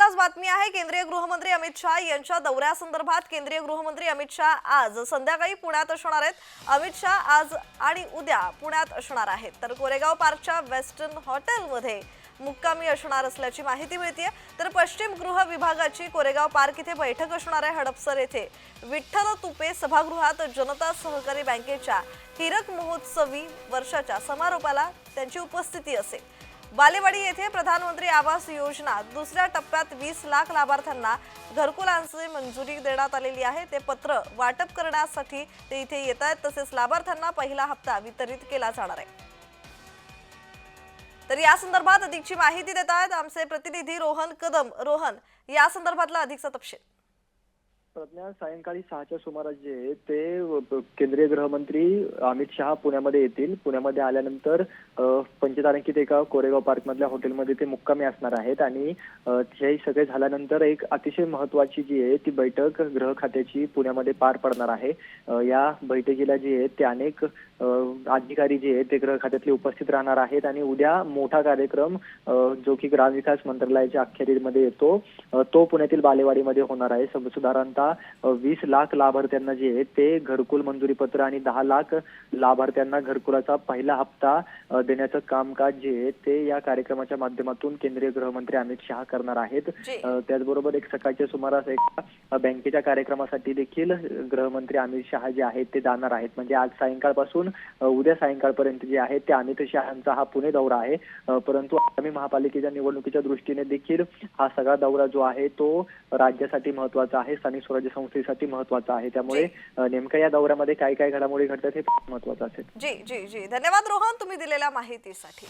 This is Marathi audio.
पहिलाच बातमी आहे केंद्रीय गृहमंत्री अमित शहा यांच्या दौऱ्यासंदर्भात. केंद्रीय गृहमंत्री अमित शहा आज संध्याकाळी पुण्यात असणार आहेत. अमित शहा आज आणि उद्या पुण्यात असणार आहेत. तर कोरेगाव पार्कच्या वेस्टर्न हॉटेलमध्ये मुक्कामी असणार असल्याची माहिती मिळते तर पश्चिम गृह विभागाची कोरेगाव पार्क इथे बैठक असणार आहे हडपसर येथे. विठ्ठल तुपे सभागृहात जनता सहकारी बँकेच्या हिरक महोत्सवी वर्षाच्या समारोपाला त्यांची उपस्थिती असेल. बालेवाडी येथे प्रधानमंत्री आवास योजना दुसऱ्या टप्प्यात वीस लाख लाभार्थ्यांना घरकुलांची मंजुरी देण्यात आलेली आहे. ते पत्र वाटप करण्यासाठी ते इथे येत आहेत. तसेच लाभार्थ्यांना पहिला हप्ता वितरित केला जाणार आहे. तर या संदर्भात अधिकची माहिती देत आहेत आमचे प्रतिनिधी रोहन कदम. रोहन या संदर्भातला अधिकचा तपशील. प्रज्ञा सायंकाळी सहाच्या सुमारास जे आहे ते केंद्रीय गृहमंत्री अमित शहा पुण्यामध्ये येतील. पुण्यामध्ये आल्यानंतर पंचतारांकित एका कोरेगाव पार्क मधल्या हॉटेलमध्ये ते मुक्कामी असणार आहेत आणि हे सगळे झाल्यानंतर एक अतिशय महत्वाची जी आहे ती बैठक गृह खात्याची पुण्यामध्ये पार पडणार आहे. या बैठकीला जी आहे ते अनेक अधिकारी जे आहेत ते गृह खात्यातले उपस्थित राहणार आहेत आणि उद्या मोठा कार्यक्रम जो की ग्रामविकास मंत्रालयाच्या अखेरीमध्ये येतो तो पुण्यातील बालेवाडीमध्ये होणार आहे. सुधारांत अ, वीस लाख लाभार्थ्यांना जे आहे ते घरकुल मंजुरी पत्र आणि दहा लाख लाभार्थ्यांना घरकुलाचा पहिला हप्ता देण्याचं कामकाज जे आहे ते या कार्यक्रमाच्या माध्यमातून केंद्रीय गृहमंत्री अमित शहा करणार आहेत. त्याचबरोबर एक सकाळच्या सुमारास एका बँकेच्या कार्यक्रमासाठी देखील गृहमंत्री अमित शहा जे आहेत ते जाणार आहेत. म्हणजे आज सायंकाळपासून उद्या सायंकाळपर्यंत जे आहे ते अमित शहांचा हा पुणे दौरा आहे. परंतु आगामी महापालिकेच्या निवडणुकीच्या दृष्टीने देखील हा सगळा दौरा जो आहे तो राज्यासाठी महत्त्वाचा आहे. स्थानिक स्वराज्य संस्थेसाठी महत्त्वाचा आहे. त्यामुळे नेमक्या या दौऱ्यामध्ये काय काय घडामोडी घडतात हे महत्वाचं असेल. जी जी जी. धन्यवाद रोहन तुम्ही दिलेल्या माहितीसाठी.